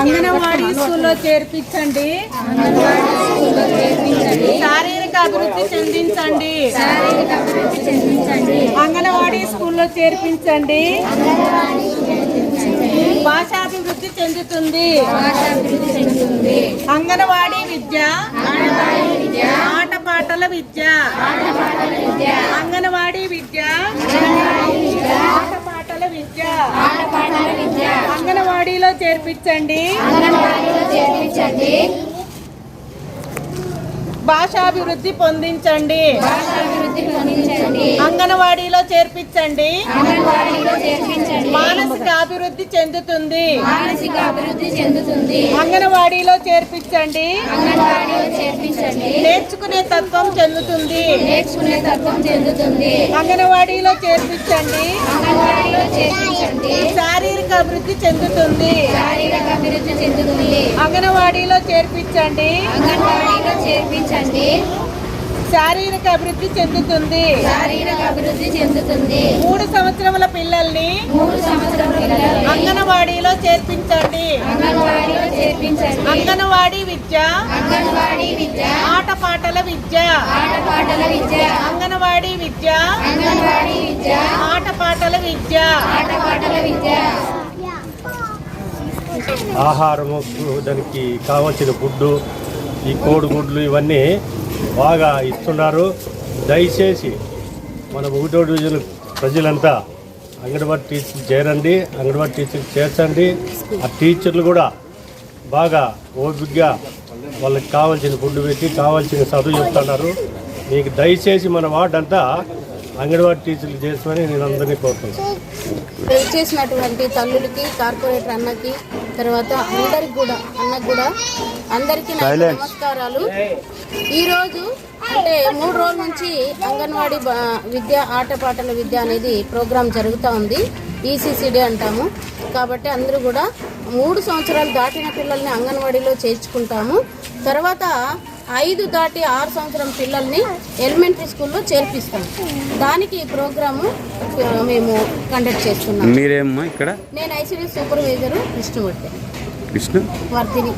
అంగన్వాడీ స్కూల్లో చేర్పించండి. శారీరక అభివృద్ధి చెందించండి. అంగన్వాడీ స్కూల్లో చేర్పించండి. భాషాభివృద్ధి చెందుతుంది. అంగన్వాడీ విద్య. ఆటపాటల విద్య. అంగన్వాడీ విద్య. ఆటపాటల విద్య. అంగన్వాడీలో చేర్పించండి. భాషాభివృద్ధి పొందించండి. అంగన్వాడీలో చేర్పించండి. మానసిక అభివృద్ధి చెందుతుంది. అంగన్వాడీలో చేర్పించండి. నేర్చుకునే తత్వం చెందుతుంది. నేర్చుకునే తత్వం చెందుతుంది. అంగన్వాడీలో చేర్పించండి. అంగన్వాడీలో చేర్పించండి. శారీరక అభివృద్ధి చెందుతుంది. శారీరక అభివృద్ధి చెందుతుంది. అంగన్వాడీలో చేర్పించండి. అంగన్వాడీలో చేర్పించండి. శారీరక అభివృద్ధి చెందుతుంది. శారీరక అభివృద్ధి చెందుతుంది. మూడు సంవత్సరముల పిల్లల్ని మూడు సంవత్సరం పిల్లల్ని అంగన్వాడీలో చేర్పించండి. అంగన్వాడీలో చేర్పించండి. అంగన్వాడీ విద్య అంగన్వాడీ విద్య ఆటపాటల విద్య ఆటపాటల విద్య అంగన్వాడీ విద్య అంగన్వాడీ విద్య ఆటపాటల విద్య. ఆటపాటల విద్య. ఆహారము దానికి కావాల్సిన ఫుడ్డు ఈ కోడిగుడ్లు ఇవన్నీ బాగా ఇస్తున్నారు. దయచేసి మన ఒకటో డివిజన్ ప్రజలంతా అంగన్వాడీ టీచర్ చేరండి అంగన్వాడీ టీచర్ చేర్చండి. ఆ టీచర్లు కూడా బాగా ఓపికగా వాళ్ళకి కావాల్సిన ఫుడ్ పెట్టి కావాల్సిన చదువు చెప్తున్నారు. మీకు దయచేసి మన వార్డంతా అంగన్వాడీ టీచర్లు చేస్తామని నేను అందరినీ కోరుతున్నాను. చేసినటువంటి తల్లులకి కార్పొరేటర్ అన్నకి తర్వాత అందరికి కూడా అన్నకు కూడా అందరికీ నమస్కారాలు. ఈరోజు అంటే మూడు రోజుల నుంచి అంగన్వాడీ విద్య ఆటపాటల విద్య అనేది ప్రోగ్రాం జరుగుతూ ఉంది. ఈసీసీడీ అంటాము. కాబట్టి అందరూ కూడా మూడు సంవత్సరాలు దాటిన పిల్లల్ని అంగన్వాడీలో చేర్చుకుంటాము. తర్వాత ఐదు దాటి ఆరు సంవత్సరం పిల్లల్ని ఎలిమెంటరీ స్కూల్లో చేర్పిస్తాం. దానికి ఈ ప్రోగ్రాము మేము కండక్ట్ చేస్తున్నాం. మీరేమ్మా ఇక్కడ? నేను ఐసీడీ సూపర్వైజరు కృష్ణమూర్తి విష్ణు? వర్ధిని.